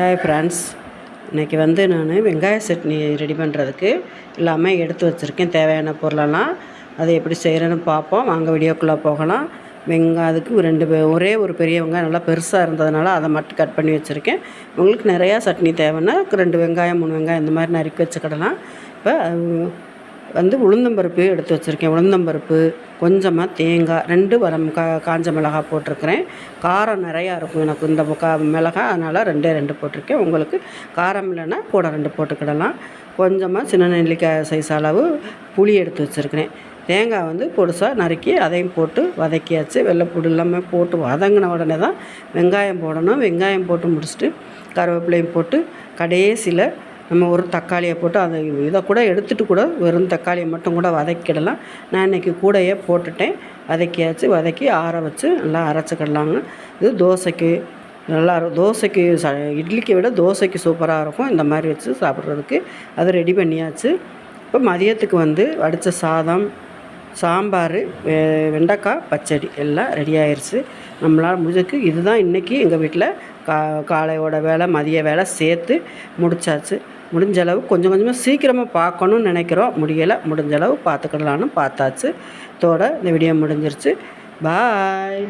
Hi friends இன்றைக்கி வந்து நான் வெங்காய சட்னி ரெடி பண்ணுறதுக்கு எல்லாமே எடுத்து வச்சுருக்கேன். தேவையான பொருளெல்லாம் அதை எப்படி செய்கிறேன்னு பார்ப்போம். வாங்க வீடியோக்குள்ளே போகலாம். வெங்காயம் அதுக்கு ரெண்டு ஒரே ஒரு பெரிய வெங்காயம் நல்லா பெருசாக இருந்ததுனால அதை மட்டும் கட் பண்ணி வச்சுருக்கேன். உங்களுக்கு நிறையா சட்னி தேவைன்னா ரெண்டு வெங்காயம் மூணு வெங்காயம் இந்த மாதிரி நறுக்கி வச்சுக்கிடலாம். இப்போ வந்து உளுந்தம்பருப்பு எடுத்து வச்சுருக்கேன். உளுந்தம்பருப்பு கொஞ்சமாக தேங்காய் ரெண்டு வரம் கா காஞ்ச மிளகாய் போட்டிருக்கிறேன். காரம் நிறையா இருக்கும் எனக்கு இந்த கா மிளகாய். அதனால் ரெண்டே ரெண்டு போட்டிருக்கேன். உங்களுக்கு காரம் இல்லைன்னா கூட ரெண்டு போட்டுக்கிடலாம். கொஞ்சமாக சின்ன நெல்லிக்காய் சைஸ் அளவு புளி எடுத்து வச்சுருக்கிறேன். தேங்காய் வந்து பொடிசாக நறுக்கி அதையும் போட்டு வதக்கியாச்சு. வெள்ளைப்பூடு எல்லாமே போட்டு வதங்கின உடனே தான் வெங்காயம் போடணும். வெங்காயம் போட்டு முடிச்சுட்டு கருவேப்பிலையும் போட்டு கடைசியில் நம்ம ஒரு தக்காளியை போட்டு அதை இதை கூட எடுத்துகிட்டு கூட வெறும் தக்காளியை மட்டும் கூட வதக்கிடலாம். நான் இன்றைக்கி கூடையே போட்டுட்டேன். வதக்கியாச்சு வதக்கி ஆற வச்சு நல்லா அரைச்சிக்கிடலாங்க இது தோசைக்கு நல்லா தோசைக்கு ச இட்லிக்கு விட தோசைக்கு சூப்பராக இருக்கும். இந்த மாதிரி வச்சு சாப்பிட்றதுக்கு. அது ரெடி பண்ணியாச்சு. இப்போ மதியத்துக்கு வந்து வடித்த சாதம் சாம்பார் வெ- வெண்டைக்காய் பச்சடி எல்லாம் ரெடி ஆயிடுச்சு நம்மளால் முடிஞ்சதுக்கு இதுதான் இன்றைக்கி எங்கள் வீட்டில் கா காலையோட வேலை மதிய வேலை சேர்த்து முடிச்சாச்சு. முடிஞ்சளவு கொஞ்சம் கொஞ்சமாக சீக்கிரமாக பார்க்கணும்னு நினைக்கிறோம். முடியலை முடிஞ்ச அளவு பார்த்துக்கிடலான்னு பார்த்தாச்சு. தோட இந்த வீடியோ முடிஞ்சிருச்சு. பாய்